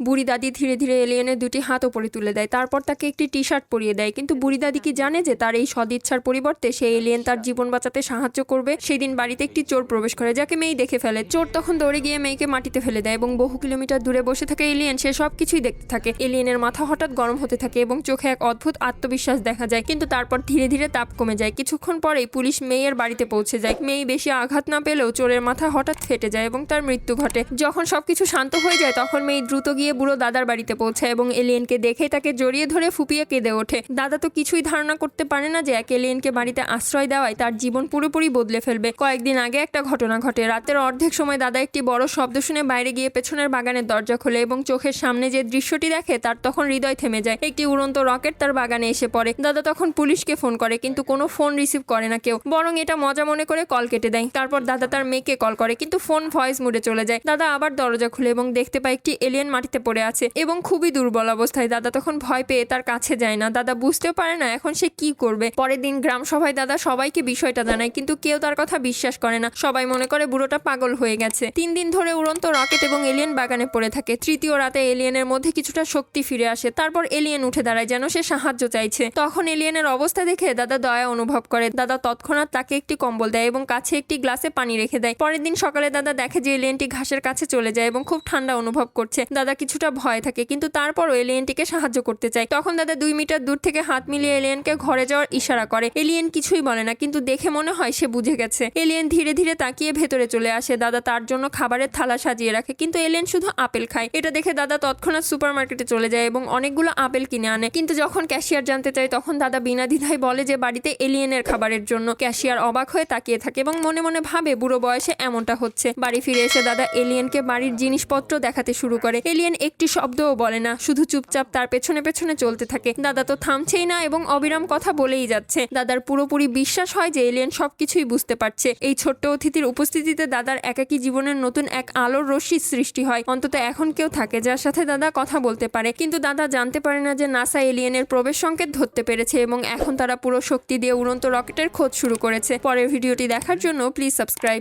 বুড়ি দাদি ধীরে ধীরে এলিয়েনের দুটি হাত ওপরে তুলে দেয়। তারপর তাকে একটি টি শার্ট পরিয়ে দেয়। কিন্তু বুড়ি দাদি কি জানে যে তার এই সদিচ্ছার পরিবর্তে সে এলিয়েন তার জীবন বাঁচাতে সাহায্য করবে? সেই দিন বাড়িতে একটি চোর প্রবেশ করে, যাকে মেয়ে দেখে ফেলে। চোর তখন দৌড়ে গিয়ে মেয়েকে মাটিতে ফেলে দেয় এবং বহু কিলোমিটার দূরে বসে থাকে এলিয়েন। সে সব কিছুই দেখতে থাকে। এলিয়েনের মাথা হঠাৎ গরম হতে থাকে এবং চোখে এক অদ্ভুত আত্মবিশ্বাস দেখা যায়। কিন্তু তারপর ধীরে ধীরে তাপ কমে যায়। কিছুক্ষণ পরেই পুলিশ মেয়ের বাড়িতে পৌঁছে যায়। মেয়ে বেশি আঘাত না পেলেও চোরের মাথা হঠাৎ ফেটে যায় এবং তার মৃত্যু ঘটে। যখন সবকিছু শান্ত হয়ে যায়, তখন মেয়ে দ্রুত গিয়ে বুড়ো দাদার বাড়িতে পৌঁছায় এবং এলিয়েনকে দেখে তাকে জড়িয়ে ধরে ফুপিয়ে কেঁদে ওঠে। দাদা তো কিছুই ধারণা করতে পারে না যে এক এলিয়েনকে বাড়িতে আশ্রয় দেওয়ায় তার জীবন পুরোপুরি বদলে ফেলবে। কয়েকদিন আগে একটা ঘটনা ঘটে। রাতের অর্ধেক সময় দাদা একটি বড় শব্দ শুনে বাইরে গিয়ে পেছনের বাগানের দরজা খোলে এবং চোখের সামনে যে দৃশ্যটি দেখে তার তখন হৃদয় থেমে যায়। একটি উড়ন্ত রকেট তার বাগানে এসে পড়ে। দাদা তখন পুলিশকে ফোন করে, কিন্তু কোনো ফোন রিসিভ করে না কেউ। বরং এটা মজা মনে করে কল কেটে দেয়। তারপর দাদা তার মেয়েকে কল করে, কিন্তু ফোন ভয়েস মুডে চলে যায়। দাদা আবার দরজা খুলে এবং দেখতে পায় একটি এলিয়েন মাটিতে পড়ে আছে এবং খুবই দুর্বল অবস্থায়। দাদা তখন ভয় পেয়ে তার কাছে যায় না। দাদা বুঝতেও পারে না এখন সে কি করবে। পরের দিন গ্রাম সভায় দাদা সবাইকে বিষয়টা জানায়, কিন্তু কেউ তার কথা বিশ্বাস করে না। সবাই মনে করে বুড়োটা পাগল হয়ে গেছে। তিন দিন ধরে উড়ন্ত রকেট এবং এলিয়েন বাগানে পড়ে থাকে। তৃতীয় রাতে এলিয়েনের মধ্যে কিছুটা শক্তি ফিরে আসে। তারপর এলিয়েন উঠে দাঁড়ায়, যেন সে সাহায্য চাইছে। তখন এলিয়েনের অবস্থা দেখে দাদা দয়া অনুভব করে। দাদা তৎক্ষণাৎ তাকে একটি কম্বল দেয় এবং কাছে একটি গ্লাসে পানি রেখে দেয়। পরের দিন সকালে দাদা দেখে যে এলিয়েনটি ঘাসের কাছে চলে যায় এবং খুব ঠান্ডা অনুভব করছে। দাদা কিছুটা ভয় থাকে, কিন্তু তারপরও এলিয়েনটিকে সাহায্য করতে চায়। তখন দাদা দুই মিটার দূর থেকে হাত মিলিয়ে এলিয়েনকে ঘরে যাওয়ার ইশারা করে। এলিয়েন কিছুই বলে না, কিন্তু দেখে মনে হয় সে বুঝে গেছে। এলিয়েন ধীরে ধীরে তাকিয়ে ভেতরে চলে আসে। দাদা তার জন্য খাবারের থালা সাজিয়ে রাখে, কিন্তু এলিয়েন শুধু আপেল খায়। এটা দেখে দাদা তৎক্ষণাৎ সুপার মার্কেটে চলে যায় এবং অনেকগুলো আপেল কিনে আনে। কিন্তু যখন ক্যাশিয়ার জানতে চায়, তখন দাদা বিনা দ্বিধায় বলে যে বাড়িতে এলিয়েনের খাবারের জন্য। ক্যাশিয়ার অবাক হয়ে তাকিয়ে থাকে এবং মনে মনে ভাবে, বুড়ো বয়সে এমনটা হচ্ছে। বাড়ি ফিরে এসে দাদা এলিয়েনকে বাড়ির জিনিসপত্র দেখাতে শুরু করে। এলিয়েন একটি শব্দও বলে না। শুধু চুপচাপ তার পেছনে পেছনে চলতে থাকে। দাদা তো থামছেই না এবং অবিরাম কথা বলেই যাচ্ছে। দাদার পুরোপুরি বিশ্বাস হয় যে এলিয়েন সবকিছুই বুঝতে পারছে। এই ছোট্ট অতিথির উপস্থিতিতে দাদার একাকী জীবনের নতুন এক আলোর রশ্মির সৃষ্টি হয়। অন্তত এখন কেউ থাকে যার সাথে দাদা কথা বলতে পারে। কিন্তু দাদা জানতে পারে না যে নাসা এলিয়েনের প্রবেশ সংকেত ধরতে পেরেছে এবং এখন তারা পুরো শক্তি দিয়ে উড়ন্ত রকেটের খোঁজ শুরু করেছে। পরের ভিডিওটি দেখার জন্য প্লিজ সাবস্ক্রাইব।